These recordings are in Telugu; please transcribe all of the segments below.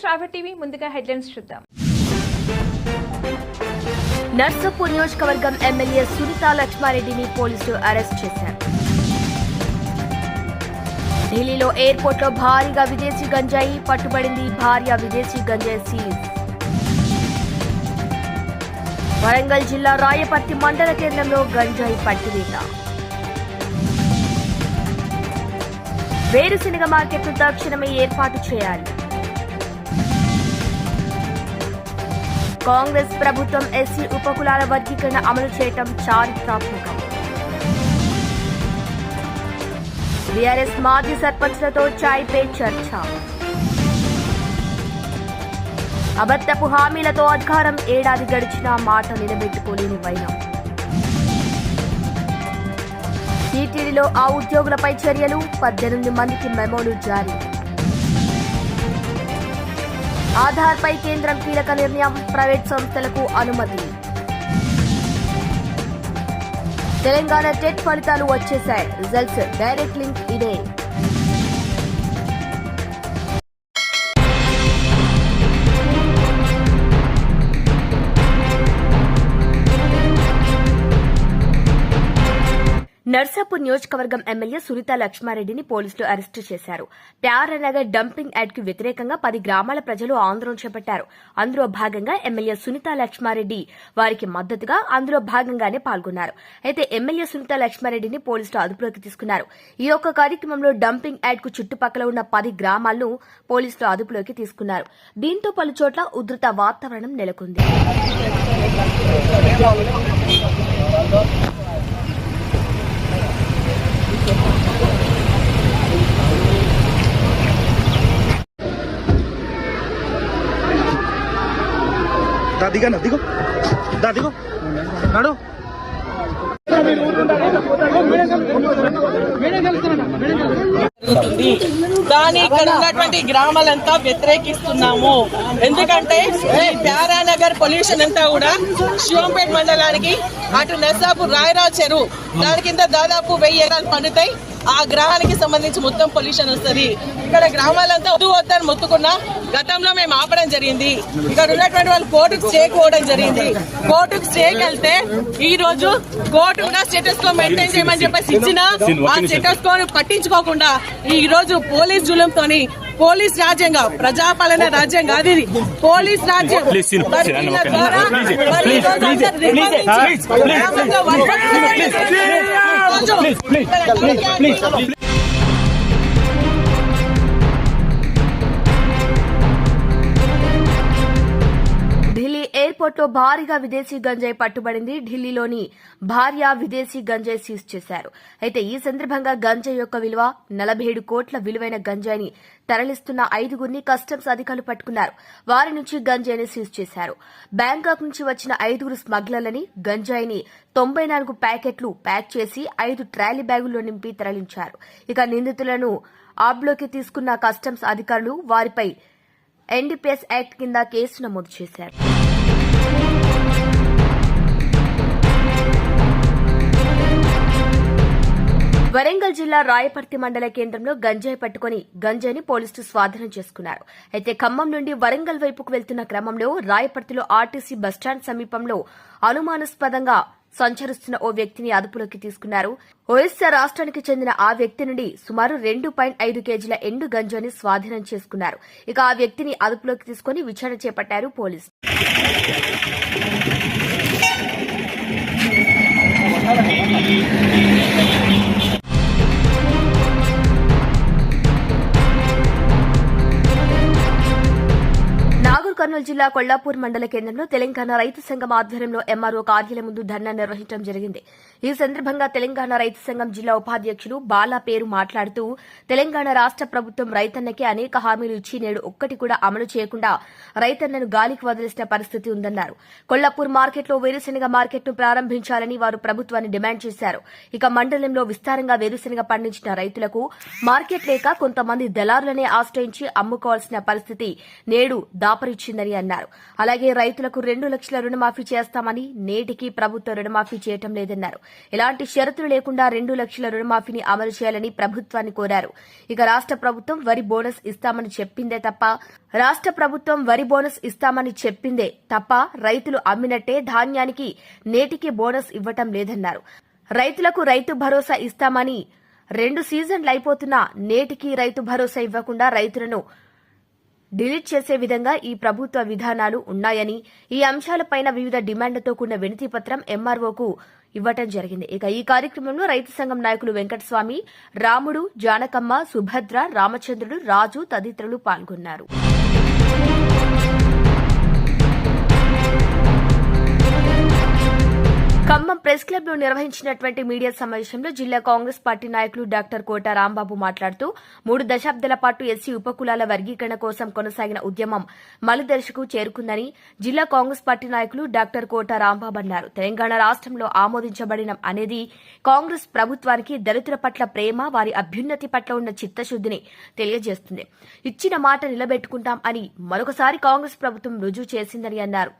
శ్రావ్య టీవీ ముందుగా హెడ్లైన్స్ చూద్దాం. నర్సాపూర్ నియోజకవర్గం ఎమ్మెల్యే సునీత లక్ష్మారెడ్డిని పోలీసులు అరెస్ట్ చేశారు. ఢిల్లీలో ఎయిర్పోర్ట్లో భారీగా విదేశీ గంజాయి పట్టుబడింది. భార్య విదేశీ గంజాయి సీజ్. వరంగల్ జిల్లా రాయపర్తి మండల కేంద్రంలో గంజాయి పట్టివేత. వేరుశెనగ మార్కెట్ను తక్షణమే ఏర్పాటు చేయాలి. కాంగ్రెస్ ప్రభుత్వం ఎస్సీ ఉపకులాల వర్గీకరణ అమలు చేయటం చారిత్రాత్మకం. బీఆర్ఎస్ మాజీ సర్పంచ్లతో చాయ్ పే చర్చ. అబద్ధపు హామీలతో అధికారం ఏడాది గడిచినా మాట నిలబెట్టుకోలేని వైనం. టీటీడీలో ఆ ఉద్యోగులపై చర్యలు పద్దెనిమిది మందికి మెమోలు జారీ. ఆధార్ పై కేంద్రం కీలక నిర్ణయం ప్రైవేట్ సంస్థలకు అనుమతి. తెలంగాణ టెట్ ఫలితాలు వచ్చేశాయి. రిజల్ట్స్ డైరెక్ట్ లింక్ ఇదే. నర్సాపూర్ నియోజకవర్గం ఎమ్మెల్యే సునీత లక్ష్మారెడ్డిని పోలీసులు అరెస్టు చేశారు. ప్యారనగర్ డంపింగ్ యార్డ్కి వ్యతిరేకంగా పది గ్రామాల ప్రజలు ఆందోళన చేపట్టారు. అందులో భాగంగా ఎమ్మెల్యే సునీత లక్ష్మారెడ్డి వారికి మద్దతుగా అందులో భాగంగానే పాల్గొన్నారు. అయితే ఎమ్మెల్యే సునీత లక్ష్మారెడ్డిని పోలీసులు అదుపులోకి తీసుకున్నారు. ఈ యొక్క కార్యక్రమంలో డంపింగ్ యార్డ్కు చుట్టుపక్కల ఉన్న పది గ్రామాలను పోలీసులు అదుపులోకి తీసుకున్నారు. దీంతో పలు చోట్ల ఉధృత వాతావరణం నెలకొంది. దా దిగన్న దిగు దా దిగు నడు దాని ఇక్కడ ఉన్నటువంటి గ్రామాలంతా వ్యతిరేకిస్తున్నాము. ఎందుకంటే ప్యారానగర్ పొల్యూషన్ అంతా కూడా శివంపేట మండలానికి అటు నర్సాపూర్ రాయరావు చెరువు దాని కింద దాదాపు వెయ్యి ఎకరాలు పండుతాయి. ఆ గ్రహానికి సంబంధించి మొత్తం పొల్యూషన్ వస్తుంది ఇక్కడ గ్రామాలంతా వద్దు వద్దని మొత్తుకున్నా గతంలో మేము ఆపడం జరిగింది ఇక్కడ ఉన్నటువంటి వాళ్ళు కోర్టుకు స్టే పోవడం జరిగింది కోర్టుకు వెళ్తే ఈ రోజు కోర్టు కూడా స్టేటస్ కో మెయింటైన్ చేయమని చెప్పేసి ఇచ్చిన ఆ స్టేటస్ కో పట్టించుకోకుండా ఈ రోజు పోలీస్ జులంతోని పోలీస్ రాజ్యంగా ప్రజాపాలన రాజ్యం కాదు ఇది పోలీస్ రాజ్యం ద్వారా మరి ఈ రోజు అందరూ నిర్బంధించి గ్రామంలో భారీగా విదేశీ గంజాయి పట్టుబడింది. ఢిల్లీలోని భార్య విదేశీ గంజాయి సీజ్ చేశారు. అయితే ఈ సందర్భంగా గంజాయి యొక్క విలువ నలభై ఏడు కోట్ల విలువైన గంజాయిని తరలిస్తున్న ఐదుగురిని కస్టమ్స్ అధికారులు పట్టుకున్నారు. వారి నుంచి గంజాయిని సీజ్ చేశారు. బ్యాంకాక్ నుంచి వచ్చిన ఐదుగురు స్మగ్లర్లని గంజాయిని తొంభై నాలుగు ప్యాకెట్లు ప్యాక్ చేసి ఐదు ట్రాలీ బ్యాగుల్లో నింపి తరలించారు. ఇక నిందితులను ఆబ్లోకి తీసుకున్న కస్టమ్స్ అధికారులు వారిపై ఎన్డీపీఎస్ యాక్ట్ కింద కేసు నమోదు చేశారు. వరంగల్ జిల్లా రాయపర్తి మండల కేంద్రంలో గంజాయి పట్టుకుని గంజాయిని పోలీసులు స్వాధీనం చేసుకున్నారు. అయితే ఖమ్మం నుండి వరంగల్ వైపుకు వెళ్తున్న క్రమంలో రాయపర్తిలో ఆర్టీసీ బస్టాండ్ సమీపంలో అనుమానాస్పదంగా సంచరిస్తున్న ఓ వ్యక్తిని అదుపులోకి తీసుకున్నారు. ఒరిస్సా రాష్ట్రానికి చెందిన ఆ వ్యక్తి నుండి సుమారు రెండు పాయింట్ ఐదు కేజీల ఎండు గంజాని స్వాధీనం చేసుకున్నారు. ఇక ఆ వ్యక్తిని అదుపులోకి తీసుకుని విచారణ చేపట్టారు పోలీసులు. కర్నూలు జిల్లా కొల్లాపూర్ మండల కేంద్రంలో తెలంగాణ రైతు సంఘం ఆధ్వర్యంలో ఎంఆర్ఓ కార్యాలయం ముందు ధర్నా నిర్వహించడం జరిగింది. ఈ సందర్భంగా తెలంగాణ రైతు సంఘం జిల్లా ఉపాధ్యక్షులు బాలా పేరు మాట్లాడుతూ తెలంగాణ రాష్ట ప్రభుత్వం రైతన్నకి అనేక హామీలు ఇచ్చి నేడు ఒక్కటి కూడా అమలు చేయకుండా రైతన్నను గాలికి వదిలేసిన పరిస్థితి ఉందన్నారు. కొల్లాపూర్ మార్కెట్లో వేరుశెనగ మార్కెట్ను ప్రారంభించాలని వారు ప్రభుత్వాన్ని డిమాండ్ చేశారు. ఇక మండలంలో విస్తారంగా వేరుశెనగ పండించిన రైతులకు మార్కెట్ లేక కొంతమంది దళారులనే ఆశ్రయించి అమ్ముకోవాల్సిన పరిస్థితి నేడు దాపరిచ్చిందని అన్నారు. అలాగే రైతులకు రెండు లక్షల రుణమాఫీ చేస్తామని నేటికి ప్రభుత్వం రుణమాఫీ చేయటం లేదన్నారు. ఎలాంటి షరతులు లేకుండా రెండు లక్షల రుణమాఫీని అమలు చేయాలని ప్రభుత్వాన్ని కోరారు. ఇక రాష్ట్ర ప్రభుత్వం వరి బోనస్ ఇస్తామని చెప్పిందే తప్ప రాష్ట్ర ప్రభుత్వం వరి బోనస్ ఇస్తామని చెప్పిందే తప్ప రైతులు అమ్మినట్టే ధాన్యానికి నేటికి బోనస్ ఇవ్వటం లేదన్నారు. రైతులకు రైతు భరోసా ఇస్తామని రెండు సీజన్లు అయిపోతున్నా నేటికి రైతు భరోసా ఇవ్వకుండా రైతులను డిలీట్ చేసే విధంగా ఈ ప్రభుత్వ విధానాలు ఉన్నాయని ఈ అంశాలపైన వివిధ డిమాండ్లతో కూడిన వినతి పత్రం ఎంఆర్ఓకు ఇవ్వటం జరిగింది. ఇక ఈ కార్యక్రమంలో రైతు సంఘం నాయకులు వెంకటస్వామి రాముడు జానకమ్మ సుభద్ర రామచంద్రుడు రాజు తదితరులు పాల్గొన్నారు. ఖమ్మం ప్రెస్ క్లబ్లో నిర్వహించినటువంటి మీడియా సమావేశంలో జిల్లా కాంగ్రెస్ పార్టీ నాయకులు డాక్టర్ కోట రాంబాబు మాట్లాడుతూ మూడు దశాబ్దాల పాటు ఎస్సీ ఉపకులాల వర్గీకరణ కోసం కొనసాగిన ఉద్యమం మలుదర్శకు చేరుకుందని జిల్లా కాంగ్రెస్ పార్టీ నాయకులు డాక్టర్ కోట రాంబాబు అన్నారు. తెలంగాణ రాష్ట్రంలో ఆమోదించబడిన అనేది కాంగ్రెస్ ప్రభుత్వానికి దళితుల పట్ల ప్రేమ వారి అభ్యున్నతి పట్ల ఉన్న చిత్తశుద్దిని తెలియజేస్తుంది. ఇచ్చిన మాట నిలబెట్టుకుంటాం అని మరొకసారి కాంగ్రెస్ ప్రభుత్వం రుజువు చేసిందని అన్నారు.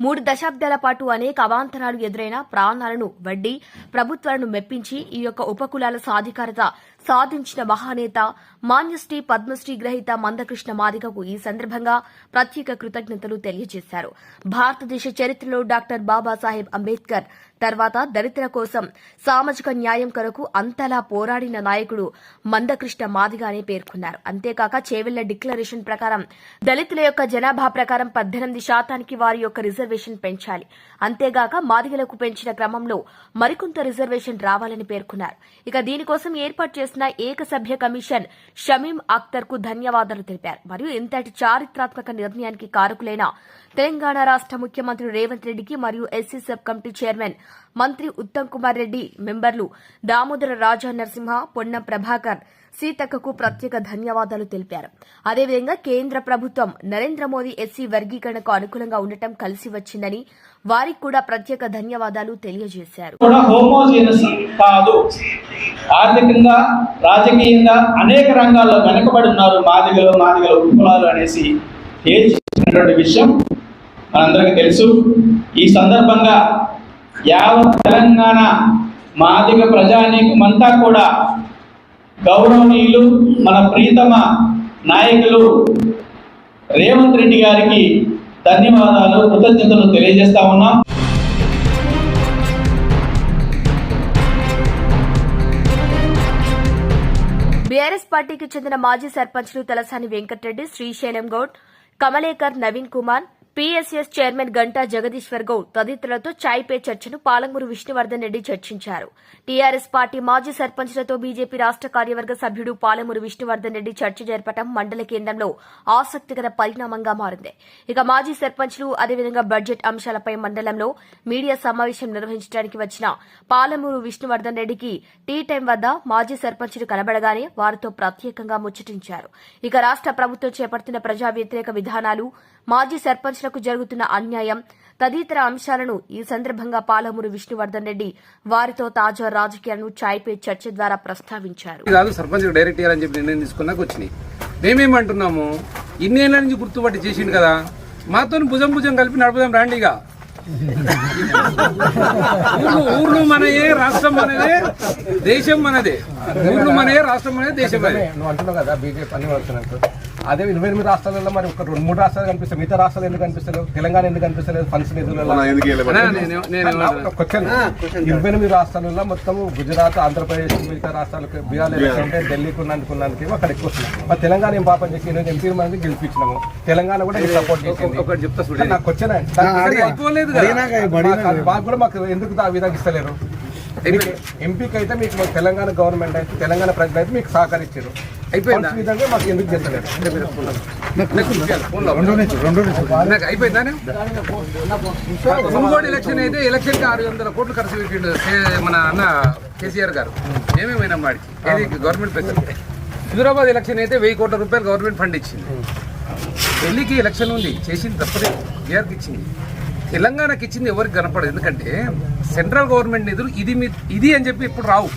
మూడు దశాబ్దాల పాటు అనేక అవాంతరాలు ఎదురైన ప్రాణాలను వడ్డీ ప్రభుత్వాలను మెప్పించి ఈ యొక్క ఉపకులాల సాధికారత సాధించిన మహానేత మాన్యశ్రీ పద్మశ్రీ గ్రహీత మందకృష్ణ మాదిగకు ఈ సందర్భంగా ప్రత్యేక కృతజ్ఞతలు తెలియజేశారు. భారతదేశ చరిత్రలో డాక్టర్ బాబాసాహెబ్ అంబేద్కర్ తర్వాత దళితుల కోసం సామాజిక న్యాయం కొరకు అంతలా పోరాడిన నాయకుడు మందకృష్ణ మాదిగ అని పేర్కొన్నారు. అంతేకాక చేవెళ్ళ డిక్లరేషన్ ప్రకారం దళితుల యొక్క జనాభా ప్రకారం పద్దెనిమిది శాతానికి వారి యొక్క రిజర్వేషన్ పెంచాలి. అంతేగాక మాదిగలకు పెంచిన క్రమంలో మరికొంత రిజర్వేషన్ రావాలని పేర్కొన్నారు. ఇక దీనికోసం ఏర్పాటు చేసిన ఏకసభ్య కమిషన్ షమీం అఖ్తర్కు ధన్యవాదాలు తెలిపారు. మరియు ఇంతటి చారిత్రాత్మక నిర్ణయానికి కారకులైన తెలంగాణ రాష్ట ముఖ్యమంత్రి రేవంత్ రెడ్డికి మరియు ఎస్సీ సబ్ కమిటీ చైర్మన్ మంత్రి ఉత్తమ్ కుమార్ రెడ్డి మెంబర్లు దామోదర రాజా నరసింహ పొన్నం ప్రభాకర్ సీతక్కకు ప్రత్యేక ధన్యవాదాలు తెలిపారు. అదేవిధంగా కేంద్ర ప్రభుత్వం నరేంద్ర మోదీ ఎస్సీ వర్గీకరణకు అనుకూలంగా ఉండటం కలిసి వచ్చిందని వారికి కూడా ప్రత్యేక ధన్యవాదాలు తెలియజేశారు. కాదు. ఆర్థికంగా రాజకీయంగా అనేక రంగాల్లో వెనుకబడి ఉన్నారు మాదిగలు మాదిగల ఉపకులాలు అనేసి తేల్చినటువంటి విషయం మనందరికీ తెలుసు. ఈ సందర్భంగా యావత్ తెలంగాణ మాదిగ ప్రజానీకమంతా కూడా గౌరవనీయులు మన ప్రీతమ నాయకులు రేవంత్ రెడ్డి గారికి ధన్యవాదాలు కృతజ్ఞతలు తెలియజేస్తా ఉన్నాం. బీఆర్ఎస్ పార్టీకి చెందిన మాజీ సర్పంచ్లు తలసాని వెంకటరెడ్డి శ్రీశైలం గౌడ్ కమలేకర్ నవీన్ కుమార్ పీఎస్ఎస్ చైర్మన్ గంటా జగదీశ్వర్ గౌడ్ తదితరులతో చాయ్ పే చర్చను పాలంగూరు విష్ణువర్ధన్ రెడ్డి చర్చించారు. టీఆర్ఎస్ పార్టీ మాజీ సర్పంచ్లతో బీజేపీ రాష్ట కార్యవర్గ సభ్యుడు పాలమూరు విష్ణువర్ధన్ రెడ్డి చర్చ జరపడం మండల కేంద్రంలో ఆసక్తికర పరిణామంగా మారింది. ఇక మాజీ సర్పంచ్లు అదేవిధంగా బడ్జెట్ అంశాలపై మండలంలో మీడియా సమావేశం నిర్వహించడానికి వచ్చిన పాలమూరు విష్ణువర్ధన్ రెడ్డికి టీ టైం వద్ద మాజీ సర్పంచ్లు కనబడగానే వారితో ప్రత్యేకంగా ముచ్చటించారు. ఇక రాష్ట ప్రభుత్వం చేపడుతున్న ప్రజా వ్యతిరేక విధానాలు మాజీ సర్పంచ్లకు జరుగుతున్న అన్యాయం తదితర అంశాలను ఈ సందర్భంగా పాలమూరు విష్ణువర్ధన్ రెడ్డి వారితో తాజా రాజకీయాలను చాయ్ పే చర్చ ద్వారా ప్రస్తావించారు. సర్పంచ్ డైరెక్ట్ చేయాలని చెప్పి నిర్ణయం తీసుకున్నాక వచ్చినాయి. మేమేమంటున్నాము? ఇన్నేళ్ళ నుంచి గుర్తుపట్టి చేసిండు కదా. మాతో భుజం భుజం కలిపి నడుపుదాం రాండిగా ఊర్లు మనయే రాష్ట్రం మనదే దేశం మనదే. ఊర్లు మనయే రాష్ట్రం మనదే దేశం మనదే. నువ్వు అంటున్నావు కదా బీజేపీ అన్ని వస్తున్నట్టు అదే ఇరవై ఎనిమిది రాష్ట్రాలలో మరి ఒక రెండు మూడు రాష్ట్రాలు కనిపిస్తాయి. మిగతా రాష్ట్రాలు ఎందుకు కనిపిస్తలేవు? తెలంగాణ ఎందుకు కనిపిస్తలేదు? ఫండ్స్ నిధులలో అన్నా, నేను- నేను ఒక క్వశ్చన్ ఇరవై ఎనిమిది రాష్ట్రాలలో మొత్తం గుజరాత్ ఆంధ్రప్రదేశ్ మిగతా రాష్ట్రాలకు బీహార్ ఉంటే ఢిల్లీకి ఉన్నందుకున్నందుకు అక్కడ ఎక్కువ వస్తుంది మరి తెలంగాణ ఏం పాపం చేసి ఈరోజు ఎంపీ మంది గెలిపించినాము. తెలంగాణ కూడా సపోర్ట్ చేసింది. చెప్తా చూడండి నాకు కదా మాకు కూడా మాకు ఎందుకు ఆ విధంగా ఇస్తలేరు? ఎంపీకి అయితే మీకు మాకు తెలంగాణ గవర్నమెంట్ అయితే తెలంగాణ ప్రజలు అయితే మీకు సహకరించారు. అయిపోయిందా? మాకు ఎందుకు చేస్తలేరు? నాకు అయిపోయిందా మునుగోడు ఎలక్షన్ అయితే ఎలక్షన్కి ఆరు వందల కోట్లు ఖర్చు పెట్టిండు మన అన్న కేసీఆర్ గారు. మేమేమైనా వాడికి ఏది గవర్నమెంట్ పెద్దలు హైదరాబాద్ ఎలక్షన్ అయితే వెయ్యి కోట్ల రూపాయలు గవర్నమెంట్ ఫండ్ ఇచ్చింది. ఢిల్లీకి ఎలక్షన్ ఉంది చేసింది తప్పదే బీఆర్కి ఇచ్చింది. తెలంగాణకి ఇచ్చింది ఎవరికి కనపడదు. ఎందుకంటే సెంట్రల్ గవర్నమెంట్ నిధులు ఇది ఇది అని చెప్పి ఇప్పుడు రావు.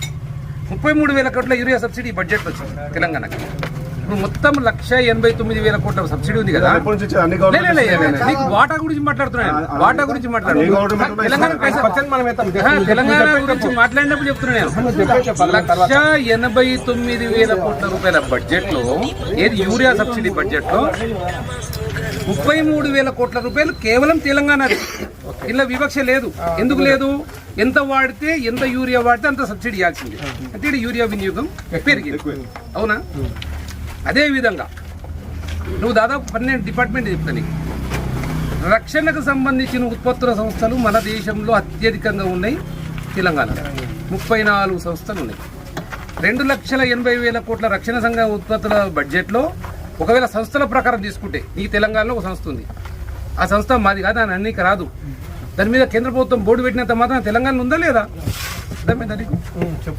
ముప్పై మూడు వేల కోట్ల యూరియా సబ్సిడీ బడ్జెట్ వచ్చింది తెలంగాణకి. ఇప్పుడు మొత్తం లక్ష ఎనభై తొమ్మిది వేల కోట్ల సబ్సిడీ ఉంది కదా? నీకు వాటా గురించి మాట్లాడుతున్నాను వాటా గురించి మాట్లాడుతున్నాను తెలంగాణ గురించి మాట్లాడినప్పుడు చెప్తున్నాను లక్ష ఎనభై తొమ్మిది వేల కోట్ల రూపాయల బడ్జెట్లో ఏది యూరియా సబ్సిడీ బడ్జెట్లో ముప్పై మూడు వేల కోట్ల రూపాయలు కేవలం తెలంగాణ ఇలా వివక్ష లేదు. ఎందుకు లేదు? ఎంత వాడితే ఎంత యూరియా వాడితే అంత సబ్సిడీ ఇవ్వాల్సింది. అంటే యూరియా వినియోగం పెరిగింది. అవునా? అదే విధంగా నువ్వు దాదాపు పన్నెండు డిపార్ట్మెంట్ చెప్తాను నీకు. రక్షణకు సంబంధించిన ఉత్పత్తుల సంస్థలు మన దేశంలో అత్యధికంగా ఉన్నాయి తెలంగాణ ముప్పై నాలుగు సంస్థలు ఉన్నాయి. రెండు లక్షల ఎనభై వేల కోట్ల రక్షణ సంఘ ఉత్పత్తుల బడ్జెట్లో ఒకవేళ సంస్థల ప్రకారం తీసుకుంటే ఈ తెలంగాణలో ఒక సంస్థ ఉంది. ఆ సంస్థ మాది కాదు అని అన్నికి రాదు. దాని మీద కేంద్ర ప్రభుత్వం బోర్డు పెట్టినంత మాత్రం తెలంగాణ ఉందా లేదా? అర్థమైందా నీకు?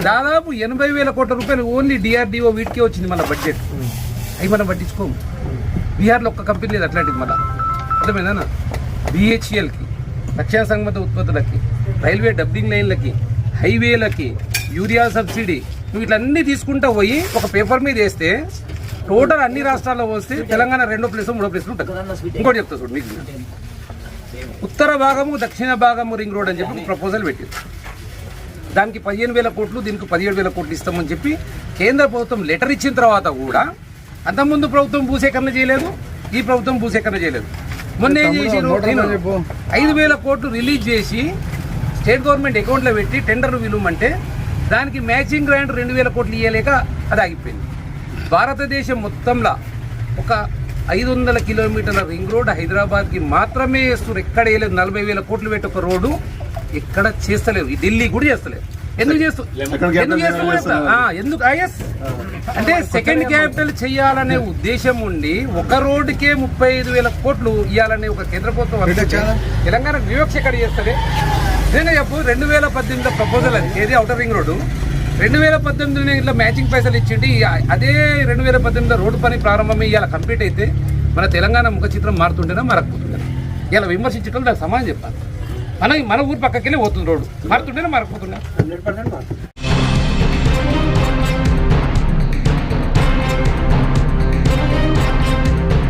దాదాపు ఎనభై వేల కోట్ల రూపాయలు ఓన్లీ డిఆర్డిఓ వీటికే వచ్చింది మన బడ్జెట్. అవి మనం పట్టించుకోము. బీహార్లో ఒక్క కంపెనీ లేదు అట్లాంటిది మళ్ళా. అర్థమైందా బిహెచ్ఎల్కి రక్షణ సంబంధ ఉత్పత్తులకి రైల్వే డబ్బింగ్ లైన్లకి హైవేలకి యూరియా సబ్సిడీ నువ్వు ఇట్లన్నీ తీసుకుంటా పోయి ఒక పేపర్ మీద వేస్తే టోటల్ అన్ని రాష్ట్రాల్లో వస్తే తెలంగాణ రెండో ప్లేస్ మూడో ప్లేస్ ఉంటుంది. ఇంకోటి చెప్తా చూడు మీకు. ఉత్తర భాగము దక్షిణ భాగము రింగ్ రోడ్ అని చెప్పి ప్రపోజల్ పెట్టింది దానికి పదిహేను వేల కోట్లు దీనికి పదిహేడు వేల కోట్లు ఇస్తామని చెప్పి కేంద్ర ప్రభుత్వం లెటర్ ఇచ్చిన తర్వాత కూడా అంతకుముందు ప్రభుత్వం భూసేకరణ చేయలేదు ఈ ప్రభుత్వం భూసేకరణ చేయలేదు. మొన్న ఏం చేసిరు ఐదు వేల కోట్లు రిలీజ్ చేసి స్టేట్ గవర్నమెంట్ అకౌంట్లో పెట్టి టెండర్ విలువమంటే దానికి మ్యాచింగ్ గ్రాంట్ రెండు వేల కోట్లు ఇవ్వలేక అది ఆగిపోయింది. భారతదేశం మొత్తంలో ఒక ఐదు వందల కిలోమీటర్ల రింగ్ రోడ్ హైదరాబాద్కి మాత్రమే వేస్తున్నారు. ఎక్కడ వేయలేదు. నలభై వేల కోట్లు పెట్టి ఒక రోడ్డు ఎక్కడ చేస్తలేరు ఈ ఢిల్లీ కూడా చేస్తలేదు ఎందుకు చేస్తూ? ఎందుకు. అంటే సెకండ్ క్యాపిటల్ చేయాలనే ఉద్దేశం ఉండి ఒక రోడ్డుకే ముప్పై ఐదు వేల కోట్లు ఇవ్వాలనే ఒక కేంద్ర ప్రభుత్వం తెలంగాణ వివక్ష ఎక్కడ చేస్తుంది? నిజంగా చెప్పు రెండు వేల పద్దెనిమిదిలో ప్రపోజల్ అది. ఏది? అవుటర్ రింగ్ రోడ్డు రెండు వేల పద్దెనిమిదిలో ఇట్లా మ్యాచింగ్ పైసలు ఇచ్చిండి. అదే రెండు వేల పద్దెనిమిదిలో రోడ్డు పని ప్రారంభమై ఇవాళ కంప్లీట్ అయితే మన తెలంగాణ ముఖ చిత్రం మారుతుంటేనా మారకపోతుంటేనా? ఇలా విమర్శించడం దానికి సమాధానం చెప్పాలి. మన మన ఊరు పక్కకెళ్ళి పోతుంది రోడ్డు. మారుతుంటేనా మారకపోతుండే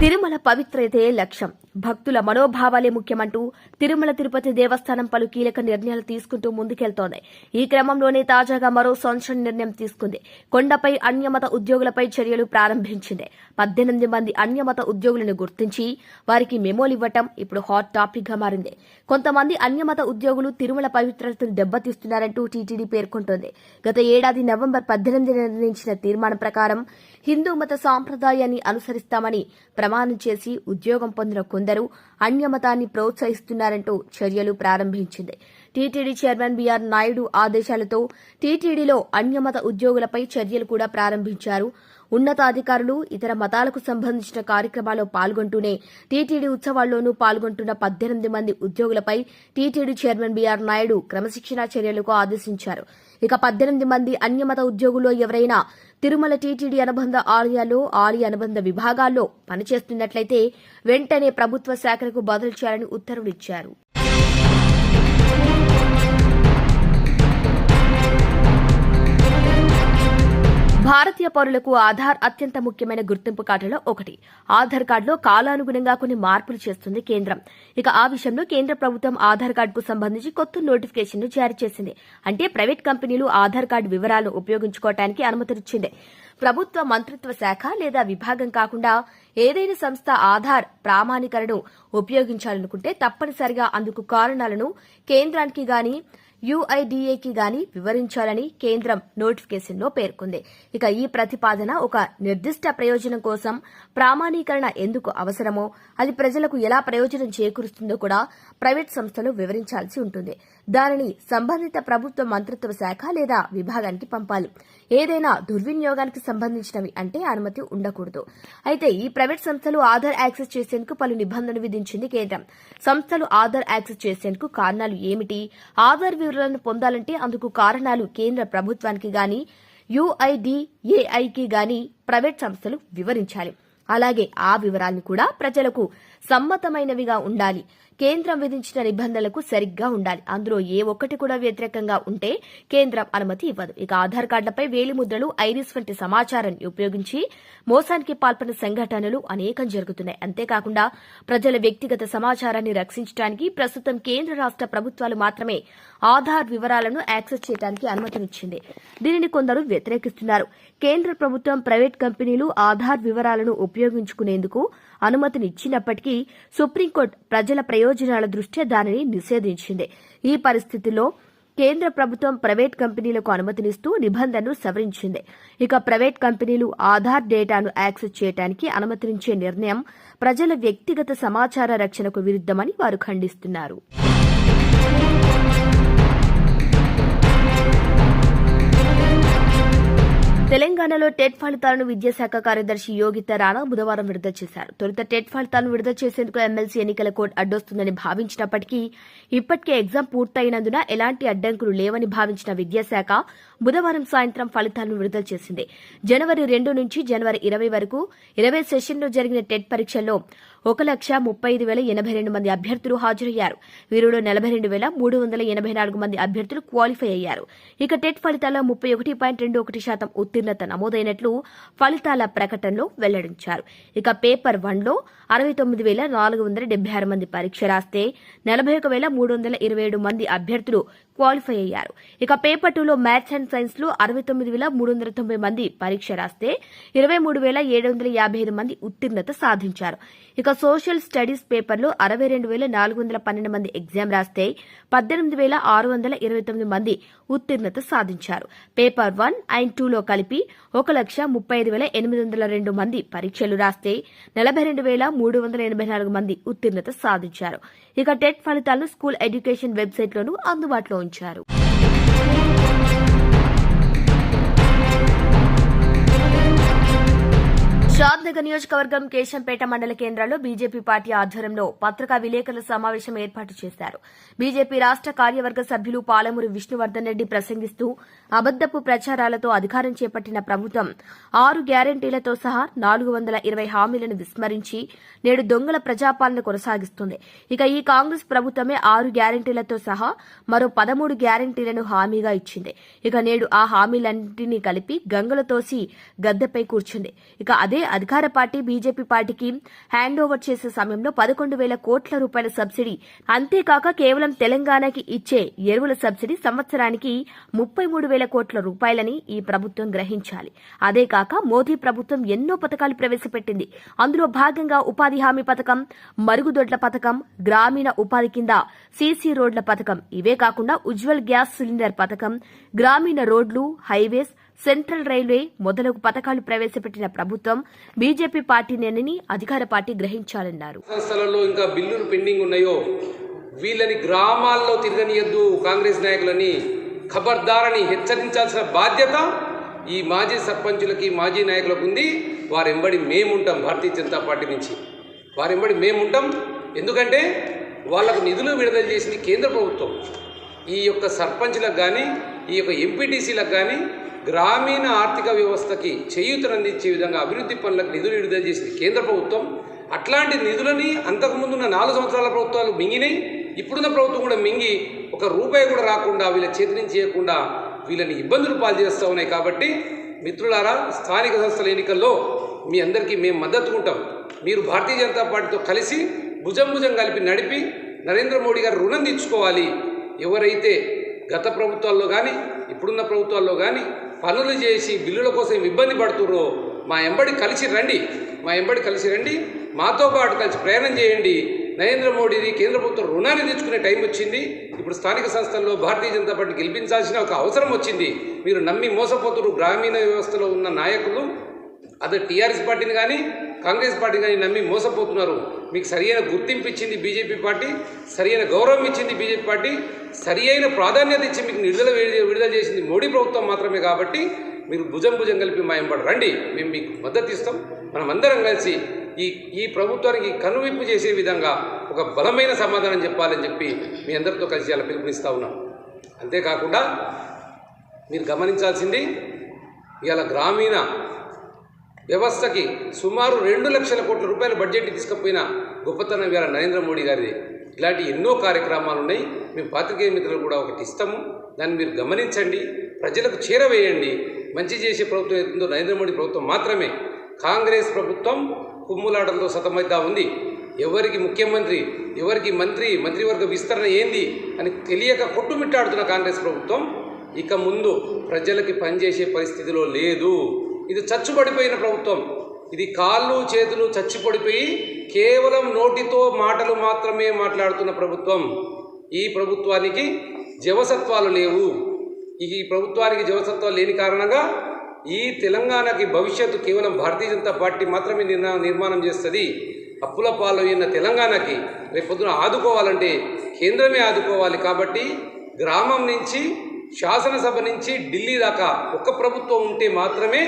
తిరుమల పవిత్రతే లక్ష్యం. భక్తుల మనోభావాలే ముఖ్యమంటూ తిరుమల తిరుపతి దేవస్థానం పలు కీలక నిర్ణయాలు తీసుకుంటూ ముందుకెళ్తోంది. ఈ క్రమంలోనే తాజాగా మరో సంచలన నిర్ణయం తీసుకుంది. కొండపై అన్యమత ఉద్యోగులపై చర్యలు ప్రారంభించింది. పద్దెనిమిది మంది అన్యమత ఉద్యోగులను గుర్తించి వారికి మెమోలు ఇవ్వటం ఇప్పుడు హాట్ టాపిక్గా మారింది. కొంతమంది అన్యమత ఉద్యోగులు తిరుమల పవిత్రతను దెబ్బతీస్తున్నారంటూ టీటీడీ పేర్కొంటోంది. గత ఏడాది నవంబర్ పద్దెనిమిది నిర్ణయించిన తీర్మానం ప్రకారం హిందూ మత సాంప్రదాయాన్ని అనుసరిస్తామని ప్రమాణం చేసి ఉద్యోగం పొందిన కొందరు అన్యమతాన్ని ప్రోత్సహిస్తున్నారంటూ చర్యలు ప్రారంభించింది. టీటీడీ చైర్మన్ బీఆర్ నాయుడు ఆదేశాలతో టీటీడీలో అన్యమత ఉద్యోగులపై చర్యలు కూడా ప్రారంభించారు. ఉన్నతాధికారులు ఇతర మతాలకు సంబంధించిన కార్యక్రమాల్లో పాల్గొంటూనే టీటీడీ ఉత్సవాల్లోనూ పాల్గొంటున్న పద్దెనిమిది మంది ఉద్యోగులపై టీటీడీ చైర్మన్ బీఆర్ నాయుడు క్రమశిక్షణా చర్యలకు ఆదేశించారు. ఇక పద్దెనిమిది మంది అన్యమత ఉద్యోగుల్లో ఎవరైనా తిరుమల టీటీడీ అనుబంధ ఆలయాల్లో ఆలయ అనుబంధ విభాగాల్లో పనిచేస్తున్నట్లయితే వెంటనే ప్రభుత్వ శాఖలకు బదులు చేయాలని ఉత్తర్వులిచ్చారు భారతీయ పౌరులకు ఆధార్ అత్యంత ముఖ్యమైన గుర్తింపు కార్డులో ఒకటి. ఆధార్ కార్డులో కాలానుగుణంగా కొన్ని మార్పులు చేస్తుంది కేంద్రం. ఇక ఆ విషయంలో కేంద్ర ప్రభుత్వం ఆధార్ కార్డుకు సంబంధించి కొత్త నోటిఫికేషన్ను జారీ చేసింది. అంటే ప్రైవేట్ కంపెనీలు ఆధార్ కార్డు వివరాలను ఉపయోగించుకోవటానికి అనుమతినిచ్చింది. ప్రభుత్వ మంత్రిత్వ శాఖ లేదా విభాగం కాకుండా ఏదైనా సంస్థ ఆధార్ ప్రామాణీకరణను ఉపయోగించాలనుకుంటే తప్పనిసరిగా అందుకు కారణాలను కేంద్రానికి గాని యుఐడిఏకి గాని వివరించాలని కేంద్రం నోటిఫికేషన్లో పేర్కొంది. ఇక ఈ ప్రతిపాదన ఒక నిర్దిష్ట ప్రయోజనం కోసం ప్రామాణీకరణ ఎందుకు అవసరమో అది ప్రజలకు ఎలా ప్రయోజనం చేకూరుస్తుందో కూడా ప్రైవేట్ సంస్థలు వివరించాల్సి ఉంటుంది. దానిని సంబంధిత ప్రభుత్వ మంత్రిత్వ శాఖ లేదా విభాగానికి పంపాలి. ఏదైనా దుర్వినియోగానికి సంబంధించినవి అంటే అనుమతి ఉండకూడదు. అయితే ఈ ప్రైవేట్ సంస్థలు ఆధార్ యాక్సెస్ చేసేందుకు పలు నిబంధనలు విధించింది కేంద్రం. సంస్థలు ఆధార్ యాక్సెస్ చేసేందుకు కారణాలు ఏమిటి? ఆధార్ వివరాలను పొందాలంటే అందుకు కారణాలు కేంద్ర ప్రభుత్వానికి గాని యుఐడిఏఐకి గాని ప్రైవేట్ సంస్థలు వివరించాలి. అలాగే ఆ వివరాలను కూడా ప్రజలకు సమ్మతమైనవిగా ఉండాలి. కేంద్రం విధించిన నిబంధనలకు సరిగ్గా ఉండాలి. అందులో ఏ ఒక్కటి కూడా వ్యతిరేకంగా ఉంటే కేంద్రం అనుమతి ఇవ్వదు. ఇక ఆధార్ కార్డులపై వేలిముద్రలు ఐరిస్ వంటి సమాచారాన్ని ఉపయోగించి మోసానికి పాల్పడిన సంఘటనలు అనేకం జరుగుతున్నాయి. అంతేకాకుండా ప్రజల వ్యక్తిగత సమాచారాన్ని రక్షించడానికి ప్రస్తుతం కేంద్ర రాష్ట ప్రభుత్వాలు మాత్రమే ఆధార్ వివరాలను యాక్సెస్ చేయడానికి అనుమతినిచ్చింది. దీనిని కొందరు వ్యతిరేకిస్తున్నారు. కేంద్ర ప్రభుత్వం ప్రైవేట్ కంపెనీలు ఆధార్ వివరాలను ఉపయోగించుకునేందుకు అనుమతినిచ్చినప్పటికీ సుప్రీంకోర్టు ప్రజల ప్రయోజనాల దృష్ట్యా దానిని నిషేధించింది. ఈ పరిస్థితుల్లో కేంద్ర ప్రభుత్వం ప్రైవేట్ కంపెనీలకు అనుమతినిస్తూ నిబంధనను సవరించింది. ఇక ప్రైవేట్ కంపెనీలు ఆధార్ డేటాను యాక్సెస్ చేయడానికి అనుమతించే నిర్ణయం ప్రజల వ్యక్తిగత సమాచార రక్షణకు విరుద్దమని వారు ఖండిస్తున్నారు. తెలంగాణలో టెట్ ఫలితాలను విద్యాశాఖ కార్యదర్శి యోగిత రాణా బుధవారం విడుదల చేశారు. తొలుత టెట్ ఫలితాలను విడుదల చేసేందుకు ఎమ్మెల్సీ ఎన్నికల కోడ్ అడ్డొస్తుందని భావించినప్పటికీ ఇప్పటికే ఎగ్జామ్ పూర్తయినందున ఎలాంటి అడ్డంకులు లేవని భావించిన విద్యాశాఖ బుధవారం సాయంత్రం ఫలితాలను విడుదల చేసింది. జనవరి రెండు నుంచి జనవరి ఇరవై వరకు ఇరవై సెషన్లో జరిగిన టెట్ పరీక్షల్లో ఒక లక్ష ముప్పై ఐదు వేల ఎనభై రెండు మంది అభ్యర్థులు హాజరయ్యారు. వీరిలో నలభై రెండు వేల మూడు వందల ఎనభై నాలుగు మంది అభ్యర్థులు క్వాలిఫై అయ్యారు. ఇక టెట్ ఫలితాల్లో ముప్పై ఒకటి పాయింట్ రెండు ఒకటి శాతం ఉత్తీర్ణత నమోదైనట్లు ఫలితాల ప్రకటనలో వెల్లడించారు. ఇక పేపర్ వన్లో అరవై తొమ్మిది వేల నాలుగు వందల డెబ్బై ఆరు మంది పరీక్ష రాస్తే నలభై ఒక వేల మూడు వందల ఇరవై ఏడు మంది అభ్యర్థులు క్వాలిఫై అయ్యారు. ఇక పేపర్ టూలో మ్యాథ్స్ అండ్ సైన్స్లో అరవై తొమ్మిది వేల మూడు వందల తొంభై మంది పరీక్ష రాస్తే ఇరవై మూడు వేల ఏడు వందల యాభై ఐదు మంది ఉత్తీర్ణత సాధించారు. ఇక సోషల్ స్టడీస్ పేపర్లో అరవై రెండు వేల నాలుగు వందల పన్నెండు మంది ఎగ్జామ్ రాస్తే పద్దెనిమిది వేల ఆరు వందల ఇరవై తొమ్మిది మంది ఉత్తీర్ణత సాధించారు. పేపర్ వన్ అండ్ టూలో కలిపి ఒక లక్ష ముప్పై ఐదు వేల ఎనిమిది వందల రెండు మంది పరీక్షలు రాస్తే నలభై రెండు వేల మూడు వందల ఎనభై నాలుగు మంది ఉత్తీర్ణత సాధించారు. ఇక టెట్ ఫలితాలను స్కూల్ ఎడ్యుకేషన్ వెబ్సైట్లోనూ అందుబాటులో ఉంచారు. షాద్నగర్ నియోజకవర్గం కేశంపేట మండల కేంద్రంలో బీజేపీ పార్టీ ఆధ్వర్యంలో పత్రికా విలేకరుల సమావేశం ఏర్పాటు చేశారు. బీజేపీ రాష్ట కార్యవర్గ సభ్యులు పాలమూరి విష్ణువర్ధన్ రెడ్డి ప్రసంగిస్తూ అబద్దపు ప్రచారాలతో అధికారం చేపట్టిన ప్రభుత్వం ఆరు గ్యారంటీలతో సహా నాలుగు వందల ఇరవై హామీలను విస్మరించి నేడు దొంగల ప్రజాపాలన కొనసాగిస్తుంది. ఇక ఈ కాంగ్రెస్ ప్రభుత్వమే ఆరు గ్యారంటీలతో సహా మరో పదమూడు గ్యారంటీలను హామీగా ఇచ్చింది. ఇక నేడు ఆ హామీలన్నింటినీ కలిపి గంగలు తోసి గద్దెపై కూర్చుంది. ఇక అదే అధికార పార్టీ బీజేపీ పార్టీకి హ్యాండ్ ఓవర్ చేసే సమయంలో పదకొండు వేల కోట్ల రూపాయల సబ్సిడీ. అంతేకాక కేవలం తెలంగాణకి ఇచ్చే ఎరువుల సబ్సిడీ సంవత్సరానికి ముప్పై మూడు వేల కోట్ల రూపాయలని ఈ ప్రభుత్వం గ్రహించాలి. అదే కాక మోదీ ప్రభుత్వం ఎన్నో పథకాలు ప్రవేశపెట్టింది. అందులో భాగంగా ఉపాధి హామీ పథకం మరుగుదొడ్ల పథకం గ్రామీణ ఉపాధి కింద సీసీ రోడ్ల పథకం. ఇవే కాకుండా ఉజ్వల్ గ్యాస్ సిలిండర్ పథకం గ్రామీణ రోడ్లు హైవేస్ సెంట్రల్ రైల్వే మొదలగు పథకాలు ప్రవేశపెట్టిన ప్రభుత్వం బీజేపీ పార్టీనేనని అధికార పార్టీ గ్రహించాలన్నారు. సంస్థలలో ఇంకా బిల్లులు పెండింగ్ ఉన్నాయో వీళ్ళని గ్రామాల్లో తిరగనియద్దు కాంగ్రెస్ నాయకులని ఖబర్దారని హెచ్చరించాల్సిన బాధ్యత ఈ మాజీ సర్పంచులకి మాజీ నాయకులకు ఉంది. వారెంబడి మేముంటాం భారతీయ జనతా పార్టీ నుంచి. వారెంబడి మేముంటాం. ఎందుకంటే వాళ్ళకు నిధులు విడుదల చేసింది కేంద్ర ప్రభుత్వం. ఈ యొక్క సర్పంచ్లకు కానీ ఈ యొక్క ఎంపీటీసీలకు కానీ గ్రామీణ ఆర్థిక వ్యవస్థకి చేయూతనందించే విధంగా అభివృద్ధి పనులకు నిధులు విడుదల చేసింది కేంద్ర ప్రభుత్వం. అట్లాంటి నిధులని అంతకుముందున్న నాలుగు సంవత్సరాల ప్రభుత్వాలు మింగినాయి. ఇప్పుడున్న ప్రభుత్వం కూడా మింగి ఒక రూపాయి కూడా రాకుండా వీళ్ళ చేతి నుంచి చేయకుండా వీళ్ళని ఇబ్బందులు పాలు చేస్తూ ఉన్నాయి కాబట్టి మిత్రులారా స్థానిక సంస్థల ఎన్నికల్లో మీ అందరికీ మేము మద్దతు ఉంటాం. మీరు భారతీయ జనతా పార్టీతో కలిసి భుజం భుజం కలిపి నడిపి నరేంద్ర మోడీ గారు రుణం తీర్చుకోవాలి. ఎవరైతే గత ప్రభుత్వాల్లో కానీ ఇప్పుడున్న ప్రభుత్వాల్లో కానీ పనులు చేసి బిల్లుల కోసం ఇబ్బంది పడుతుర్రో మా ఎంబడి కలిసి రండి. మా ఎంబడి కలిసి రండి. మాతో పాటు కలిసి ప్రయాణం చేయండి. నరేంద్ర మోడీది కేంద్ర ప్రభుత్వం రుణాన్ని తెచ్చుకునే టైం వచ్చింది. ఇప్పుడు స్థానిక సంస్థల్లో భారతీయ జనతా పార్టీ గెలిపించాల్సిన ఒక అవసరం వచ్చింది. మీరు నమ్మి మోసపోతున్నారు గ్రామీణ వ్యవస్థలో ఉన్న నాయకులు. అదే టీఆర్ఎస్ పార్టీని కానీ కాంగ్రెస్ పార్టీని కానీ నమ్మి మోసపోతున్నారు. మీకు సరియైన గుర్తింపు ఇచ్చింది బీజేపీ పార్టీ సరియైన గౌరవం ఇచ్చింది బీజేపీ పార్టీ సరియైన ప్రాధాన్యత ఇచ్చి మీకు విడుదల విడుదల చేసింది మోడీ ప్రభుత్వం మాత్రమే కాబట్టి మీరు భుజం భుజం కలిపి మా ఎంబడి రండి మేము మీకు మద్దతు ఇస్తాం. మనం అందరం కలిసి ఈ ఈ ప్రభుత్వానికి కనువింపు చేసే విధంగా ఒక బలమైన సమాధానం చెప్పాలని చెప్పి మీ అందరితో కలిసి అలా పిలుపునిస్తూ ఉన్నాం. అంతేకాకుండా మీరు గమనించాల్సింది ఇవాళ గ్రామీణ వ్యవస్థకి సుమారు రెండు లక్షల కోట్ల రూపాయల బడ్జెట్ తీసుకుపోయిన గొప్పతనం ఇవాళ నరేంద్ర మోడీ గారిది. ఇలాంటి ఎన్నో కార్యక్రమాలు ఉన్నాయి మేము పాత్రికేయ మిత్రులు కూడా ఒకటి ఇస్తాము. దాన్ని మీరు గమనించండి. ప్రజలకు చేరవేయండి. మంచి చేసే ప్రభుత్వం ఏదో నరేంద్ర మోడీ ప్రభుత్వం మాత్రమే. కాంగ్రెస్ ప్రభుత్వం కుమ్ములాటలతో సతమైతా ఉంది. ఎవరికి ముఖ్యమంత్రి ఎవరికి మంత్రి మంత్రివర్గ విస్తరణ ఏంది అని తెలియక కొట్టుమిట్టాడుతున్న కాంగ్రెస్ ప్రభుత్వం ఇక ముందు ప్రజలకి పనిచేసే పరిస్థితిలో లేదు. ఇది చచ్చుబడిపోయిన ప్రభుత్వం. ఇది కాళ్ళు చేతులు చచ్చిపడిపోయి కేవలం నోటితో మాటలు మాత్రమే మాట్లాడుతున్న ప్రభుత్వం. ఈ ప్రభుత్వానికి జవసత్వాలు లేవు. ఈ ప్రభుత్వానికి జవసత్వాలు లేని కారణంగా ఈ తెలంగాణకి భవిష్యత్తు కేవలం భారతీయ జనతా పార్టీ మాత్రమే నిర్ణా నిర్మాణం చేస్తుంది. అప్పుల పాలైన తెలంగాణకి రేపొద్దున ఆదుకోవాలంటే కేంద్రమే ఆదుకోవాలి కాబట్టి గ్రామం నుంచి శాసనసభ నుంచి ఢిల్లీ దాకా ఒక ప్రభుత్వం ఉంటే మాత్రమే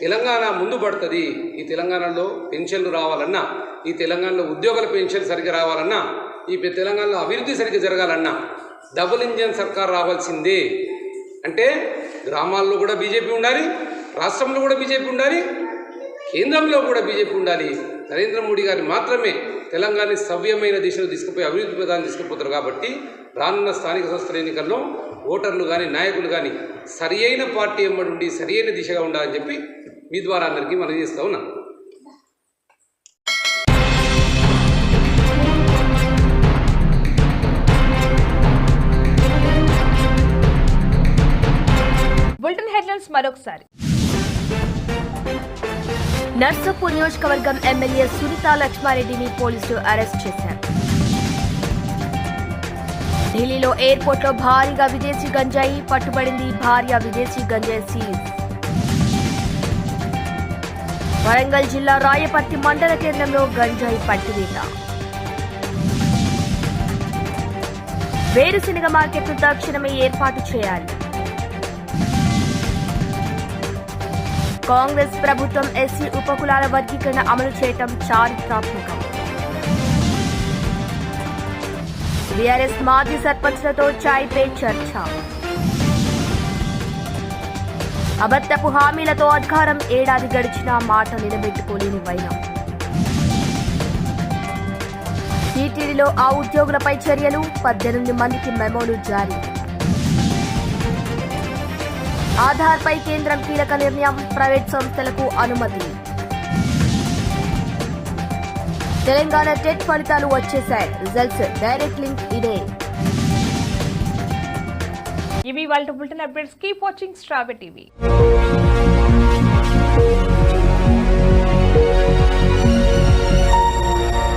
తెలంగాణ ముందు పడుతుంది. ఈ తెలంగాణలో పెన్షన్లు రావాలన్నా ఈ తెలంగాణలో ఉద్యోగుల పెన్షన్ సరిగ్గా రావాలన్నా ఈ తెలంగాణలో అభివృద్ధి సరిగ్గా జరగాలన్నా డబుల్ ఇంజన్ సర్కార్ రావాల్సిందే. అంటే గ్రామాల్లో కూడా బీజేపీ ఉండాలి రాష్ట్రంలో కూడా బీజేపీ ఉండాలి కేంద్రంలో కూడా బీజేపీ ఉండాలి. నరేంద్ర మోడీ గారు మాత్రమే తెలంగాణ సవ్యమైన దిశలో తీసుకుపోయి అభివృద్ధి ప్రధానం తీసుకుపోతారు కాబట్టి రానున్న స్థానిక సంస్థల ఎన్నికల్లో ఓటర్లు కానీ నాయకులు కానీ సరి అయిన పార్టీ ఎంబడి ఉండి సరి అయిన దిశగా ఉండాలని చెప్పి మీ ద్వారా అందరికీ మనం చేస్తా ఉన్నాం. బులెటిన్ హెడ్లైన్స్ మరొకసారి. నర్సాపూర్ నియోజకవర్గం ఎమ్మెల్యే సునీతా లక్ష్మారెడ్డిని పోలీసులు అరెస్ట్ చేశారు. ఢిల్లీలో ఎయిర్పోర్ట్లో భారీగా విదేశీ గంజాయి పట్టుబడింది. భార్య విదేశీ గంజాయి సీజ్. వరంగల్ జిల్లా రాయపర్తి మండల కేంద్రంలో గంజాయి పట్టివేత. వేరుశెనగ మార్కెట్ను తక్షణమే ఏర్పాటు చేయాలి. కాంగ్రెస్ ప్రభుత్వం ఎస్సీ ఉపకులాల వర్గీకరణ అమలు చేయటం చారిత్రాత్మకం. బీఆర్ఎస్ మాజీ సర్పంచ్లతో చాయ్ పే చర్చ. అబద్ధపు హామీలతో అధికారం ఏడాది గడిచినా మాట నిలబెట్టుకోలేని వైనం. టీటీడీలో ఆ ఉద్యోగులపై చర్యలు పద్దెనిమిది మందికి మెమోలు జారీ. ఆధార్ పై కేంద్రం కీలక నిర్ణయం ప్రైవేట్ సంస్థలకు అనుమతి. తెలంగాణ టెట్ ఫలితాలు వచ్చేశాయి. రిజల్ట్స్ డైరెక్ట్ లింక్ ఇదే. ఇవి వాళ్ళ బులెటిన్ అప్డేట్స్. కీప్ వాచింగ్ స్ట్రాబె టీవీ.